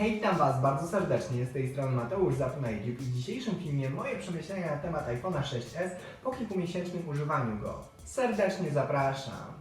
Hej, witam Was bardzo serdecznie, z tej strony Mateusz Zap na YouTube i w dzisiejszym filmie moje przemyślenia na temat iPhone'a 6s po kilkumiesięcznym używaniu go. Serdecznie zapraszam!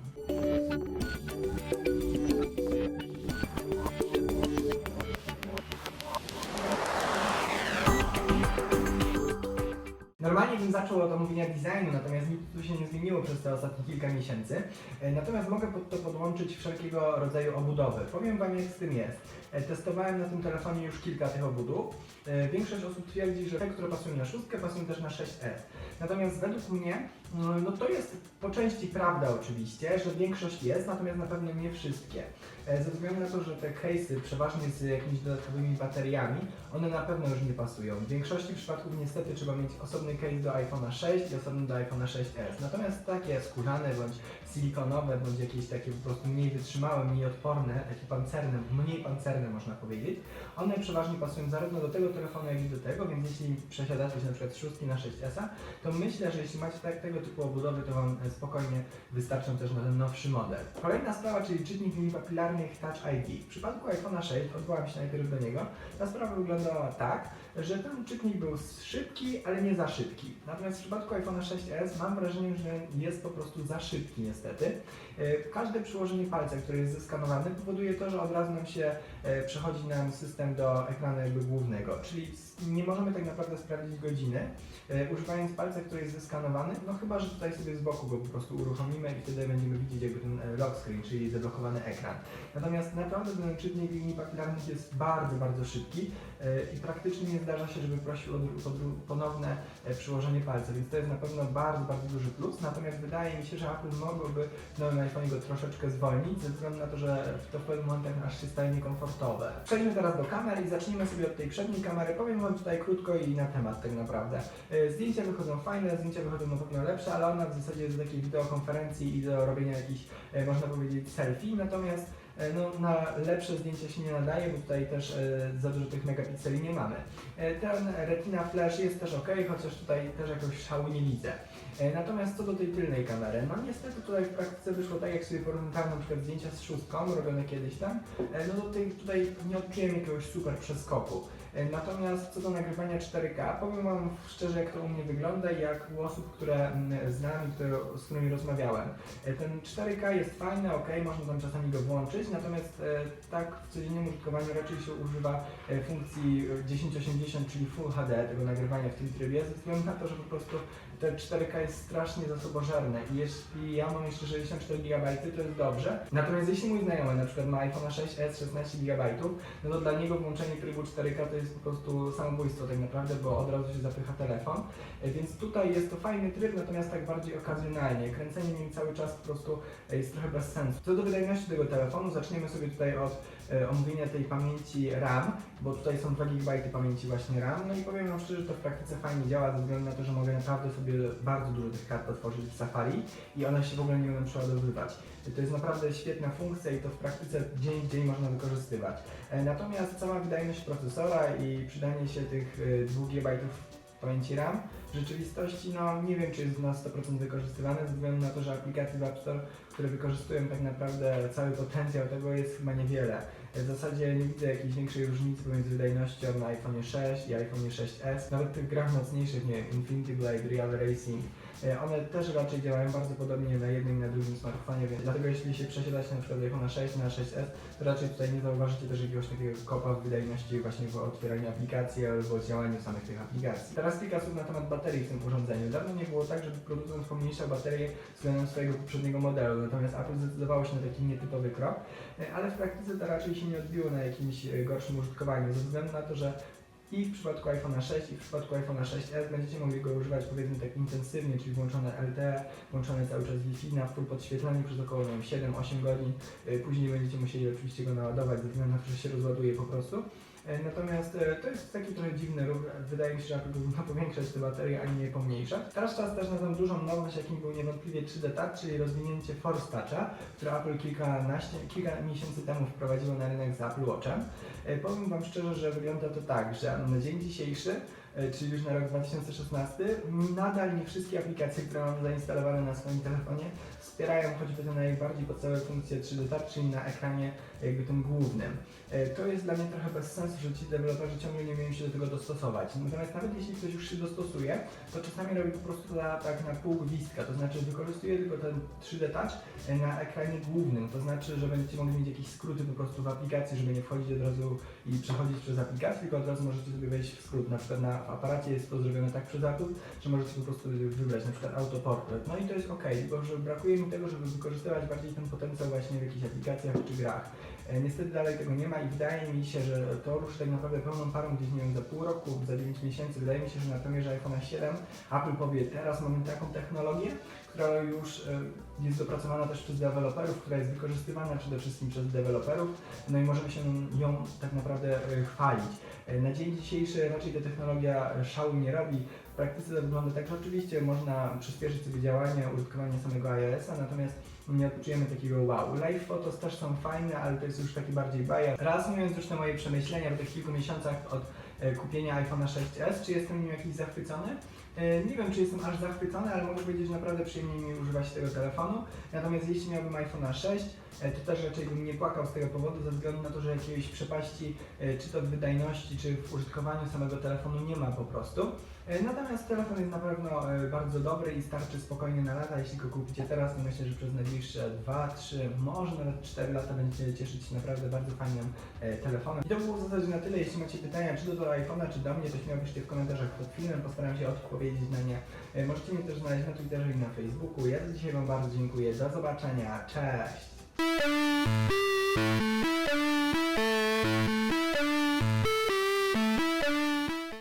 Bym zaczął od omówienia designu, natomiast nic tu się nie zmieniło przez te ostatnie kilka miesięcy. E, Natomiast mogę pod to podłączyć wszelkiego rodzaju obudowy. Powiem Wam jak z tym jest. E, Testowałem na tym telefonie już kilka tych obudów. E, Większość osób twierdzi, że te, które pasują na 6, pasują też na 6S. Natomiast według mnie, no to jest po części prawda oczywiście, że większość jest, natomiast na pewno nie wszystkie. E, Ze względu na to, że te case'y przeważnie z jakimiś dodatkowymi bateriami, one na pewno już nie pasują. W większości przypadków niestety trzeba mieć osobny case do iPhone'a 6 i osobny do iPhone'a 6s. Natomiast takie skórzane bądź silikonowe, bądź jakieś takie po prostu mniej wytrzymałe, mniej odporne, takie pancerne, mniej pancerne można powiedzieć, one przeważnie pasują zarówno do tego telefonu, jak i do tego, więc jeśli przesiadacie się na przykład z 6 na 6s, to myślę, że jeśli macie tak, tego typu obudowy, to Wam e, spokojnie wystarczą też na ten nowszy model. Kolejna sprawa, czyli czytnik linii papilarnych Touch ID. W przypadku iPhone'a 6, odwołam się najpierw do niego, ta sprawa wyglądała tak, że ten czytnik był szybki, ale nie za szybki. Natomiast w przypadku iPhone'a 6s mam wrażenie, że jest po prostu za szybki niestety. E, Każde przyłożenie palca, które jest zeskanowany, powoduje to, że od razu nam się e, przechodzi nam system do ekranu jakby głównego, czyli nie możemy tak naprawdę sprawdzić godziny, e, używając palca, który jest zeskanowany, no chyba, że tutaj sobie z boku go po prostu uruchomimy i wtedy będziemy widzieć jakby ten lock screen, czyli zablokowany ekran. Natomiast naprawdę ten czytnik linii papilarnych jest bardzo, bardzo szybki i praktycznie nie zdarza się, żeby prosił o o ponowne e, przyłożenie palca, więc to jest na pewno bardzo, bardzo duży plus. Natomiast wydaje mi się, że Apple mogłoby nowym iPhone go troszeczkę zwolnić, ze względu na to, że to w pewnym momentach aż się staje niekomfortowe. Przejdźmy teraz do kamer i zacznijmy sobie od tej przedniej kamery. Powiem Wam tutaj krótko i na temat tak naprawdę. E, Zdjęcia wychodzą fajne, zdjęcia wychodzą na pewno lepsze, ale ona w zasadzie jest do takiej wideokonferencji i do robienia jakichś, e, można powiedzieć, selfie. Natomiast e, no, na lepsze zdjęcia się nie nadaje, bo tutaj też e, za dużo tych megapikseli nie mamy. E, ten Retina Flash jest też ok, chociaż tutaj też jakoś szału nie widzę. E, Natomiast co do tej tylnej kamery, no niestety tutaj w praktyce wyszło tak, jak sobie porównywałem na przykład zdjęcia z szóstką, robione kiedyś tam, e, no to tutaj nie odczułem jakiegoś super przeskoku. E, Natomiast co do nagrywania 4K, powiem Wam szczerze, jak to u mnie wygląda i jak u osób, które mm, znam i które, z którymi rozmawiałem. E, Ten 4K jest fajny, ok, można tam czasami go włączyć, natomiast e, tak w codziennym użytkowaniu raczej się używa funkcji e, 1080, czyli Full HD, tego nagrywania w tym trybie, ze względu na to, że po prostu te 4K jest strasznie zasobożerne i jeśli ja mam jeszcze 64 GB, to jest dobrze. Natomiast jeśli mój znajomy na przykład ma iPhone 6s 16 GB, no to dla niego włączenie trybu 4K to jest po prostu samobójstwo tak naprawdę, bo od razu się zapycha telefon. E, Więc tutaj jest to fajny tryb, natomiast tak bardziej okazjonalnie. Kręcenie nim cały czas po prostu e, jest trochę bez sensu. Co do wydajności tego telefonu, zaczniemy sobie tutaj od e, omówienia tej pamięci RAM, bo tutaj są 2 GB pamięci właśnie RAM. No i powiem Wam szczerze, że to w praktyce fajnie działa, ze względu na to, że mogę naprawdę sobie bardzo dużo tych kart otworzyć w Safari i one się w ogóle nie będą przeładowywać. To jest naprawdę świetna funkcja i to w praktyce dzień w dzień można wykorzystywać. Natomiast cała wydajność procesora i przydanie się tych e, 2 GB pamięci RAM w rzeczywistości, no nie wiem, czy jest na 100% wykorzystywane, ze względu na to, że aplikacje w App Store, które wykorzystują tak naprawdę cały potencjał tego jest chyba niewiele. W zasadzie nie widzę jakiejś większej różnicy pomiędzy wydajnością na iPhone 6 i iPhone 6s. Nawet w tych grach mocniejszych, nie wiem, Infinity Blade, Real Racing, e, one też raczej działają bardzo podobnie na jednym i na drugim smartfonie, więc dlatego jeśli się przesiadacie na przykład iPhone 6 na 6s, to raczej tutaj nie zauważycie też jakiegoś takiego kopa w wydajności właśnie w otwieraniu aplikacji albo działaniu samych tych aplikacji. Teraz kilka słów na temat baterii w tym urządzeniu. Dawno nie było tak, żeby producent pomniejszał baterię względem swojego poprzedniego modelu, natomiast Apple zdecydowało się na taki nietypowy krok, e, ale w praktyce to raczej się nie odbiło na jakimś e, gorszym użytkowaniu, ze względu na to, że i w przypadku iPhone'a 6 i w przypadku iPhone'a 6s będziecie mogli go używać powiedzmy tak intensywnie, czyli włączone LTE, włączone cały czas Wi-Fi na full podświetleniu przez około nie wiem, 7-8 godzin. Y, Później będziecie musieli oczywiście go naładować, ze względu na to, że się rozładuje po prostu. E, Natomiast e, to jest taki trochę dziwny ruch. Wydaje mi się, że Apple powinno powiększać te baterie, a nie je pomniejszać. Teraz czas też na tą dużą nowość, jakim był niewątpliwie 3D Touch, czyli rozwinięcie Force Toucha, które Apple kilkanaście, kilka miesięcy temu wprowadziło na rynek z Apple Watchem. E, Powiem Wam szczerze, że wygląda to tak, że na dzień dzisiejszy czyli już na rok 2016, nadal nie wszystkie aplikacje, które mam zainstalowane na swoim telefonie wspierają choćby te najbardziej podstawowe funkcje 3D Touch, czyli na ekranie jakby tym głównym. E, To jest dla mnie trochę bez sensu, że ci deweloperzy ciągle nie umieją się do tego dostosować. Natomiast nawet jeśli ktoś już się dostosuje, to czasami robi po prostu na, tak na pół gwizdka, to znaczy wykorzystuje tylko ten 3D Touch e, na ekranie głównym, to znaczy, że będziecie mogli mieć jakieś skróty po prostu w aplikacji, żeby nie wchodzić od razu i przechodzić przez aplikację, tylko od razu możecie sobie wejść w skrót. Na przykład na w aparacie jest to zrobione tak przez Apple, że możecie po prostu wybrać na przykład autoportret. No i to jest ok, tylko że brakuje mi tego, żeby wykorzystywać bardziej ten potencjał właśnie w jakichś aplikacjach czy grach. E, Niestety dalej tego nie ma i wydaje mi się, że to ruszy tak naprawdę pełną parą gdzieś, nie wiem, za pół roku, za 9 miesięcy. Wydaje mi się, że na premierze iPhone 7 Apple powie, teraz mamy taką technologię, która już e, jest dopracowana też przez deweloperów, która jest wykorzystywana przede wszystkim przez deweloperów, no i możemy się nią tak naprawdę e, chwalić. Na dzień dzisiejszy raczej ta technologia szału nie robi. W praktyce to wygląda tak, że oczywiście można przyspieszyć sobie działanie, użytkowanie samego iOS-a, natomiast nie odczujemy takiego wow. Live photos też są fajne, ale to jest już taki bardziej bajer. Reasumując już te moje przemyślenia po tych kilku miesiącach od e, kupienia iPhone'a 6s, czy jestem nim jakiś zachwycony? E, Nie wiem, czy jestem aż zachwycony, ale mogę powiedzieć, że naprawdę przyjemnie mi używać tego telefonu. Natomiast jeśli miałbym iPhone'a 6, e, to też raczej bym nie płakał z tego powodu, ze względu na to, że jakiejś przepaści, e, czy to w wydajności, czy w użytkowaniu samego telefonu nie ma po prostu. Natomiast telefon jest na pewno bardzo dobry i starczy spokojnie na lata. Jeśli go kupicie teraz, to myślę, że przez najbliższe 2, 3, może nawet 4 lata będziecie cieszyć się naprawdę bardzo fajnym telefonem. I to było w zasadzie na tyle. Jeśli macie pytania, czy do tego iPhone'a, czy do mnie, to śmiało w komentarzach pod filmem. Postaram się odpowiedzieć na nie. E, Możecie mnie też znaleźć na Twitterze i na Facebooku. Ja za dzisiaj Wam bardzo dziękuję. Do zobaczenia. Cześć!